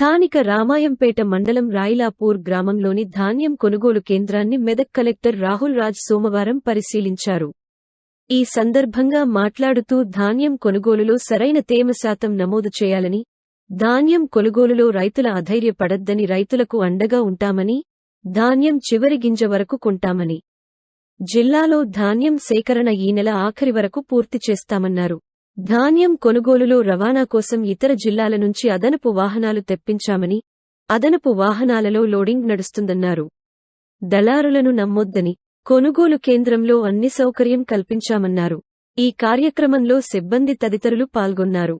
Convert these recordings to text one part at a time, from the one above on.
స్థానిక రామాయంపేట మండలం రాయిలాపూర్ గ్రామంలోని ధాన్యం కొనుగోలు కేంద్రాన్ని మెదక్ కలెక్టర్ రాహుల్ రాజ్ సోమవారం పరిశీలించారు. ఈ సందర్భంగా మాట్లాడుతూ ధాన్యం కొనుగోలులో సరైన తేమ శాతం నమోదు చేయాలని ధాన్యం కొనుగోలులో రైతుల అధైర్యపడద్దని రైతులకు అండగా ఉంటామని ధాన్యం చివరి గింజ వరకు కొంటామని. జిల్లాలో ధాన్యం సేకరణ ఈ నెల ఆఖరి వరకు పూర్తి చేస్తామన్నారు. ధాన్యం కొనుగోలులో రవాణా కోసం ఇతర జిల్లాల నుంచి అదనపు వాహనాలు తెప్పించామని అదనపు వాహనాలలో లోడింగ్ నడుస్తుందన్నారు. దళారులను నమ్మొద్దని కొనుగోలు కేంద్రంలో అన్ని సౌకర్యం కల్పించామన్నారు. ఈ కార్యక్రమంలో సిబ్బంది తదితరులు పాల్గొన్నారు.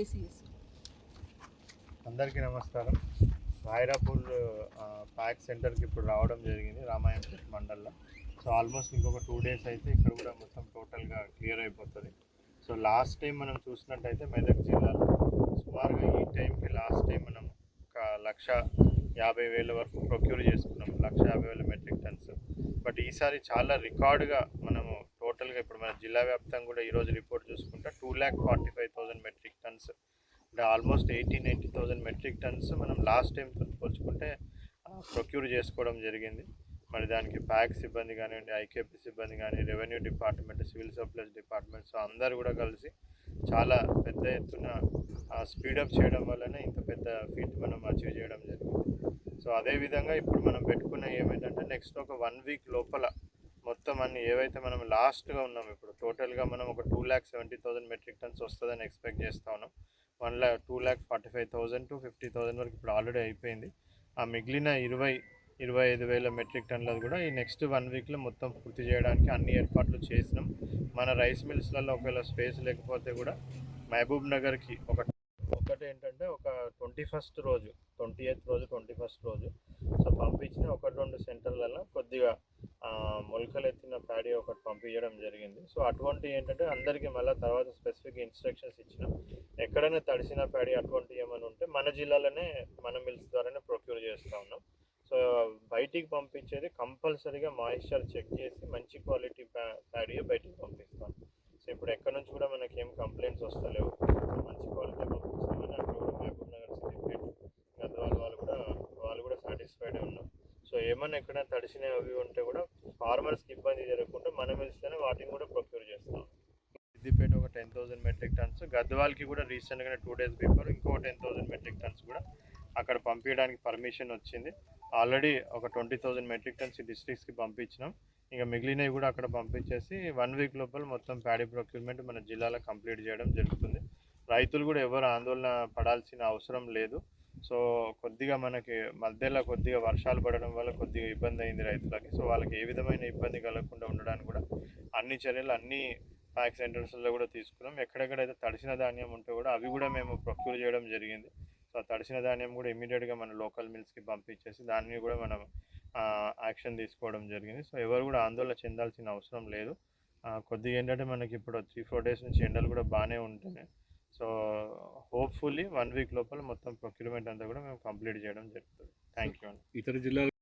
ఏసీఎస్ అందరికీ నమస్కారం. రాయరాపూర్ ప్యాక్ సెంటర్కి ఇప్పుడు రావడం జరిగింది రామాయంపేట మండల్లో. సో ఆల్మోస్ట్ ఇంకొక టూ డేస్ అయితే ఇక్కడ కూడా మొత్తం టోటల్గా క్లియర్ అయిపోతుంది. సో లాస్ట్ టైం మనం చూసినట్టయితే మెదక్ జిల్లాలో సుమారుగా ఈ టైంకి లాస్ట్ టైం మనం ఒక లక్ష యాభై వేల వరకు ప్రొక్యూర్ చేసుకున్నాం. లక్ష యాభై వేల మెట్రిక్ టన్స్. బట్ ఈసారి చాలా రికార్డుగా మనము టోటల్గా ఇప్పుడు మన జిల్లా వ్యాప్తంగా కూడా ఈరోజు రిపోర్ట్ చూసుకుంటే two lakh forty five thousand metric tons. అంటే almost eighty ninety thousand metric tons మనం లాస్ట్ టైం పోల్చుకుంటే ప్రొక్యూర్ చేసుకోవడం జరిగింది. మరి దానికి ప్యాక్ సిబ్బంది కానివ్వండి ఐకేపీ సిబ్బంది కానీ revenue department civil supplies departments అందరూ కూడా కలిసి చాలా పెద్ద ఎత్తున స్పీడప్ చేయడం వల్లనే ఇంత పెద్ద ఫీట్ మనం అచీవ్ చేయడం జరిగింది. సో అదేవిధంగా ఇప్పుడు మనం పెట్టుకున్న ఏమైందంటే నెక్స్ట్ ఒక వన్ వీక్ లోపల మొత్తం అన్ని ఏవైతే మనం లాస్ట్గా ఉన్నాం ఇప్పుడు టోటల్గా మనం ఒక two lakh seventy thousand metric tons వస్తుందని ఎక్స్పెక్ట్ చేస్తా ఉన్నాం. One lakh two lakh forty five thousand to fifty thousand వరకు ఇప్పుడు ఆల్రెడీ అయిపోయింది. ఆ మిగిలిన ఇరవై ఇరవై ఐదు వేల మెట్రిక్ టన్లది కూడా ఈ నెక్స్ట్ వన్ వీక్లో మొత్తం పూర్తి చేయడానికి అన్ని ఏర్పాట్లు చేసినాం. మన రైస్ మిల్స్లలో ఒకవేళ స్పేస్ లేకపోతే కూడా మహబూబ్ నగర్కి ఒక ఒకటి ఏంటంటే ఒక ట్వంటీ ఫస్ట్ రోజు ట్వంటీ ఎయిత్ రోజు ట్వంటీ ఫస్ట్ రోజు. సో పంపించిన ఒకటి రెండు సెంటర్లలో కొద్దిగా మొలకలు ఎత్తిన ప్యాడీ ఒకటి పంపించడం జరిగింది. సో అటువంటి ఏంటంటే అందరికీ మళ్ళీ తర్వాత స్పెసిఫిక్ ఇన్స్ట్రక్షన్స్ ఇచ్చినాం ఎక్కడైనా తడిసిన ప్యాడీ అటువంటి ఏమైనా ఉంటే మన జిల్లాలోనే మన మిల్స్ ద్వారానే ప్రొక్యూర్ చేస్తూ ఉన్నాం. సో బయటికి పంపించేది కంపల్సరీగా మాయిశ్చర్ చెక్ చేసి మంచి క్వాలిటీ ప్యాడీ బయటికి పంపిస్తాం సో ఇప్పుడు ఎక్కడ నుంచి కూడా మనకి ఏం కంప్లైంట్స్ వస్తలేవు మంచి క్వాలిటీ పంపిస్తామని అక్కడ కూడా మహబూబ్ నగర్ సిద్దిపేట గద్వాల వాళ్ళు కూడా వాళ్ళు కూడా సాటిస్ఫైడ్ ఉన్నారు సో ఏమన్నా ఎక్కడైనా తడిసినవి అవి ఉంటే కూడా ఫార్మర్స్కి ఇబ్బంది జరగకుండా మనం వెళ్తేనే వాటిని కూడా ప్రొక్యూర్ చేస్తాం. సిద్దిపేట ఒక టెన్ థౌసండ్ మెట్రిక్ టన్స్ గద్వాల్కి కూడా రీసెంట్గా టూ డేస్ బిఫోర్ ఇంకో టెన్ థౌసండ్ మెట్రిక్ టన్స్ కూడా అక్కడ పంపించడానికి పర్మిషన్ వచ్చింది. ఆల్రెడీ ఒక ట్వంటీ థౌసండ్ మెట్రిక్ టన్స్ డిస్ట్రిక్ట్స్కి పంపించినాం. ఇంకా మిగిలినవి కూడా అక్కడ పంపించేసి వన్ వీక్ లోపల మొత్తం ప్యాడీ ప్రొక్యూర్మెంట్ మన జిల్లాలో కంప్లీట్ చేయడం జరుగుతుంది. రైతులు కూడా ఎవరు ఆందోళన పడాల్సిన అవసరం లేదు. సో కొద్దిగా మనకి మధ్యలో కొద్దిగా వర్షాలు పడడం వల్ల కొద్దిగా ఇబ్బంది అయింది రైతులకి. సో వాళ్ళకి ఏ విధమైన ఇబ్బంది కలగకుండా ఉండడానికి కూడా అన్ని చర్యలు అన్ని ప్యాక్ సెంటర్స్లో కూడా తీసుకున్నాం. ఎక్కడెక్కడైతే తడిసిన ధాన్యం ఉంటే కూడా అవి కూడా మేము ప్రొక్యూర్ చేయడం జరిగింది. సో ఆ తడిసిన ధాన్యం కూడా ఇమీడియట్గా మన లోకల్ మిల్స్కి పంపించేసి దాన్ని కూడా మనం యాక్షన్ తీసుకోవడం జరిగింది. సో ఎవరు కూడా ఆందోళన చెందాల్సిన అవసరం లేదు. కొద్దిగా ఏంటంటే మనకి ఇప్పుడు త్రీ ఫోర్ డేస్ నుంచి ఎండలు కూడా బాగానే ఉంటున్నాయి. సో హోప్ఫుల్లీ వన్ వీక్ లోపల మొత్తం ప్రొక్యూర్మెంట్ అంతా కూడా మేము కంప్లీట్ చేయడం జరుగుతుంది. థ్యాంక్ యూ ఇతర జిల్లాల